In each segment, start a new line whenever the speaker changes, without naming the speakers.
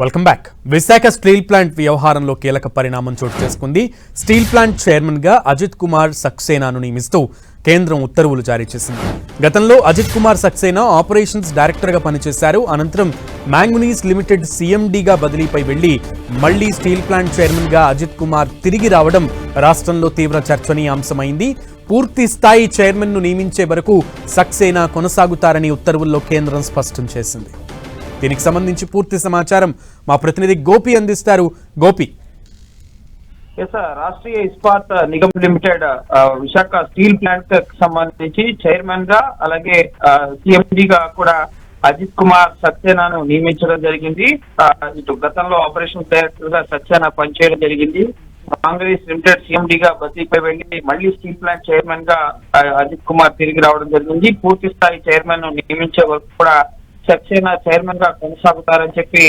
Welcome back Visakha steel plant వ్యవహారంలో కీలక పరిణామం చోటు చేసుకుంది. స్టీల్ ప్లాంట్ చైర్మన్గా అజిత్ కుమార్ సక్సేనాను నియమిస్తూ కేంద్రం ఉత్తర్వులు జారీ చేసింది. గతంలో అజిత్ కుమార్ సక్సేనా ఆపరేషన్స్ డైరెక్టర్గా పనిచేశారు. అనంతరం మ్యాంగనీస్ లిమిటెడ్ సీఎండీగా బదిలీపై వెళ్ళి మళ్ళీ స్టీల్ ప్లాంట్ చైర్మన్గా అజిత్ కుమార్ తిరిగి రావడం రాష్ట్రంలో తీవ్ర చర్చనీయాంశమైంది. పూర్తి స్థాయి చైర్మన్ను నియమించే వరకు సక్సేనా కొనసాగుతారని ఉత్తర్వుల్లో కేంద్రం స్పష్టం చేసింది. దీనికి సంబంధించి పూర్తి సమాచారం మా ప్రతినిధి గోపి అందిస్తారు. Gopi.
Yes Rashtriya Ispat Nigam limited Visakha steel plant సంబంధించి చైర్మన్గా అలాగే సిఎండి గా కూడా అజిత్ కుమార్ సక్సేనాను నియమించడం జరిగింది. ఆ, ఇటు గతంలో ఆపరేషన్ డైరెక్టర్గా సక్సేనా పనిచేయడం జరిగింది. కాంగ్రెస్ లిమిటెడ్ సిఎండి గా బదిలీపై వెళ్ళి మళ్ళీ స్టీల్ ప్లాంట్ చైర్మన్గా అజిత్ కుమార్ తిరిగి రావడం జరిగింది. పూర్తి స్థాయి చైర్మన్ను నియమించే వరకు కూడా సక్సేనా చైర్మన్గా కొనసాగుతారని చెప్పి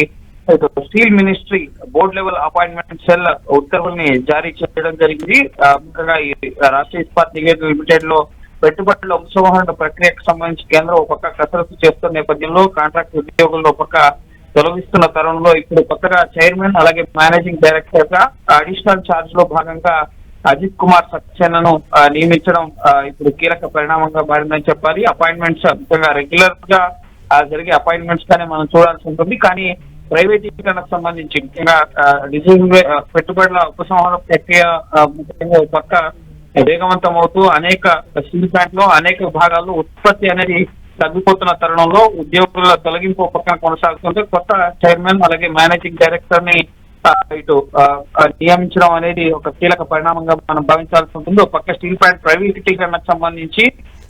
steel ministry board level appointment cell ఉత్తర్వుల్ని జారీ చేయడం జరిగింది. ముఖ్యంగా ఈ రాష్ట్రీయ ఇస్పాత్ నివేదిక లిమిటెడ్లో పెట్టుబడుల ఉపసంహరణ ప్రక్రియకు సంబంధించి కేంద్రం ఒక పక్క కసరత్తు చేస్తున్న నేపథ్యంలో కాంట్రాక్ట్ ఉద్యోగులు ఒక పక్క తొలగిస్తున్న తరుణంలో ఇప్పుడు కొత్తగా చైర్మన్ అలాగే మేనేజింగ్ డైరెక్టర్గా అడిషనల్ ఛార్జ్లో భాగంగా అజిత్ కుమార్ సక్సేనాను నియమించడం ఇప్పుడు కీలక పరిణామంగా మారిందని చెప్పాలి. అపాయింట్మెంట్స్ ముఖ్యంగా రెగ్యులర్గా జరిగే అపాయింట్మెంట్స్ కానీ మనం చూడాల్సి ఉంటుంది. కానీ ప్రైవేటీకరణకు సంబంధించి ముఖ్యంగా డిజిటల్ పెట్టుబడుల ఉపసంహరణ ప్రక్రియ ముఖ్యంగా పక్క వేగవంతం అవుతూ అనేక స్టీల్ ప్లాంట్లో అనేక భాగాల్లో ఉత్పత్తి అనేది తగ్గిపోతున్న తరుణంలో ఉద్యోగుల తొలగింపు పక్కన కొనసాగుతుంటే కొత్త చైర్మన్ అలాగే మేనేజింగ్ డైరెక్టర్ని ఇటు నియమించడం అనేది ఒక కీలక పరిణామంగా మనం భావించాల్సి ఉంటుంది. ఒక పక్క స్టీల్ ప్లాంట్ ప్రైవేటీకరణకు సంబంధించి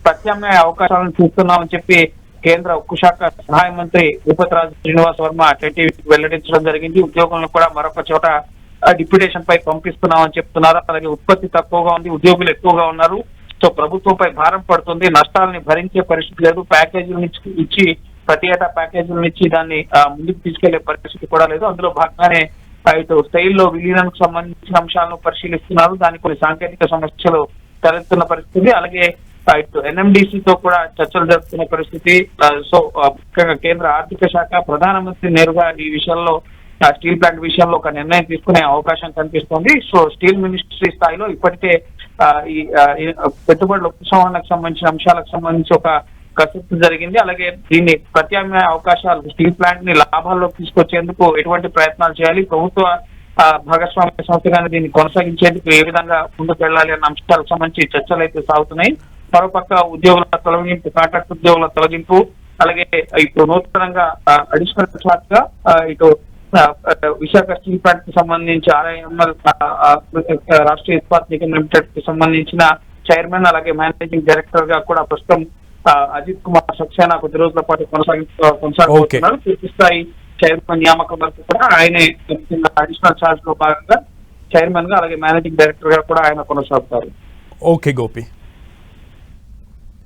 ప్రత్యామ్నాయ అవకాశాలను చూస్తున్నామని చెప్పి కేంద్ర ఉక్కు శాఖ సహాయ మంత్రి విపత్రాజు రాజు శ్రీనివాస్ వర్మ టీటీవీకి వెల్లడించడం జరిగింది. ఉద్యోగులను కూడా మరొక చోట డిప్యుటేషన్ పై పంపిస్తున్నామని చెప్తున్నారు. అలాగే ఉత్పత్తి తక్కువగా ఉంది ఉద్యోగులు ఎక్కువగా ఉన్నారు. సో ప్రభుత్వంపై భారం పడుతుంది నష్టాలని భరించే పరిస్థితి లేదు. ప్యాకేజీలు ఇచ్చి- ప్రతి ఏటా ప్యాకేజీలను ఇచ్చి దాన్ని ముందుకు తీసుకెళ్ళే పరిస్థితి కూడా లేదు. అందులో భాగంగానే ఇటు స్టైల్లో విలీనానికి సంబంధించిన అంశాలను పరిశీలిస్తున్నారు. దానికి కొన్ని సాంకేతిక సమస్యలు తలెత్తున్న పరిస్థితి. అలాగే ఆ, ఇటు తో కూడా చర్చలు జరుపుతున్న పరిస్థితి. సో ముఖ్యంగా కేంద్ర ఆర్థిక శాఖ ప్రధానమంత్రి నేరుగా ఈ విషయంలో స్టీల్ ప్లాంట్ విషయంలో ఒక నిర్ణయం తీసుకునే అవకాశం కనిపిస్తోంది. సో స్టీల్ మినిస్ట్రీ స్థాయిలో ఇప్పటికే ఈ పెట్టుబడుల ఉపసంహరణకు సంబంధించిన అంశాలకు సంబంధించి ఒక కసరత్తు జరిగింది. అలాగే దీన్ని ప్రత్యామ్నాయ అవకాశాలు స్టీల్ ప్లాంట్ని లాభాల్లోకి తీసుకొచ్చేందుకు ఎటువంటి ప్రయత్నాలు చేయాలి? ప్రభుత్వ ఆ, భాగస్వామ్య సంస్థగానే దీన్ని కొనసాగించేందుకు ఏ విధంగా ముందుకు వెళ్ళాలి అన్న అంశాలకు సంబంధించి చర్చలు అయితే సాగుతున్నాయి. మరోపక్క ఉద్యోగుల తొలగింపు కాంట్రాక్ట్ ఉద్యోగుల తొలగింపు అలాగే ఇప్పుడు నూతనంగా అడిషనల్ చార్జ్గా ఇటు విశాఖ స్టీల్ ప్లాంట్కి సంబంధించి ఆర్ఐఎంఎల్ రాష్ట్రీయ ఇస్పాత్ నిగమ్ లిమిటెడ్కి సంబంధించిన చైర్మన్ అలాగే మేనేజింగ్ డైరెక్టర్గా కూడా ప్రస్తుతం అజిత్ కుమార్ సక్సేనా కొద్ది రోజుల పాటు కొనసాగి కొనసాగుతున్నారు పూర్తి స్థాయి చైర్మన్ నియామకం వరకు కూడా ఆయనే అడిషనల్ చార్జ్లో భాగంగా చైర్మన్గా అలాగే మేనేజింగ్ డైరెక్టర్గా కూడా ఆయన కొనసాగుతారు.
ఓకే గోపి.